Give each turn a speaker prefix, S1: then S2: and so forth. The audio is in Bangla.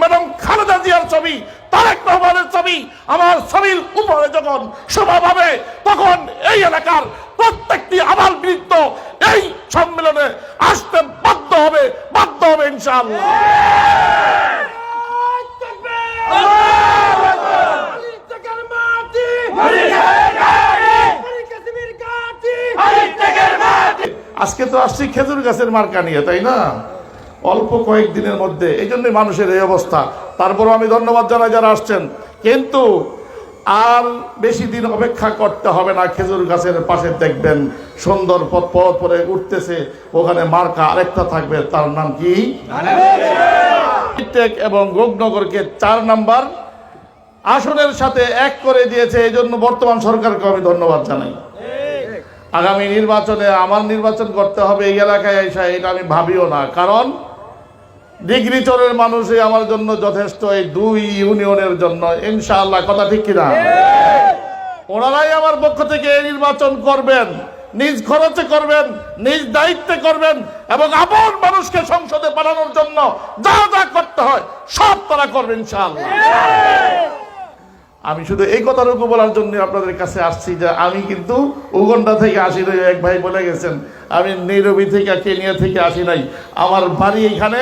S1: ম্যাডাম খালেদা জিয়ার ছবি, তারেক রহমানের ছবি, আমার উপরে যখন শোভা পাবে, তখন এই এলাকার প্রত্যেকটি আবাল বৃত্ত এই সম্মেলনে আসতে বাধ্য হবে বাধ্য হবে ইনশাআল্লাহ। আজকে তো আসছি খেজুর গাছের মার্কা নিয়ে, তাই না? অল্প কয়েকদিনের মধ্যে। এই জন্যই মানুষের এই অবস্থা। তারপরও আমি ধন্যবাদ জানাই যারা আসছেন। কিন্তু আর বেশি দিন অপেক্ষা করতে হবে না। খেজুর গাছের পাশে দেখবেন সুন্দর পথ পথ পরে উঠতেছে। ওখানে মার্কা আরেকটা থাকবে। তার নাম কি? এবং গোগনগরকে চার নাম্বার আসনের সাথে এক করে দিয়েছে। এই জন্য বর্তমান সরকারকে আমি ধন্যবাদ জানাই। আগামী নির্বাচনে আমার নির্বাচন করতে হবে এই এলাকায় এসে, এটা আমি ভাবিও না। কারণ ডিগ্রি চরের মানুষই আমার জন্য যথেষ্ট, এই দুই ইউনিয়নের জন্য। ইনশাআল্লাহ, কথা ঠিক কিনা? ওনারাই আমার পক্ষ থেকে এই নির্বাচন করবেন, নিজ খরচে করবেন, নিজ দায়িত্বে করবেন এবং আপন মানুষকে সংসদে পাঠানোর জন্য যা যা করতে হয়, সব তারা করবেন ইনশাআল্লাহ। আমি শুধু এই কথাটুকু বলার জন্য আপনাদের কাছে আসছি যে আমি কিন্তু উগন্ডা থেকে আসি নাই। এক ভাই বলে গেছেন, আমি নেইরবি থেকে, কেনিয়া থেকে আসি নাই। আমার বাড়ি এখানে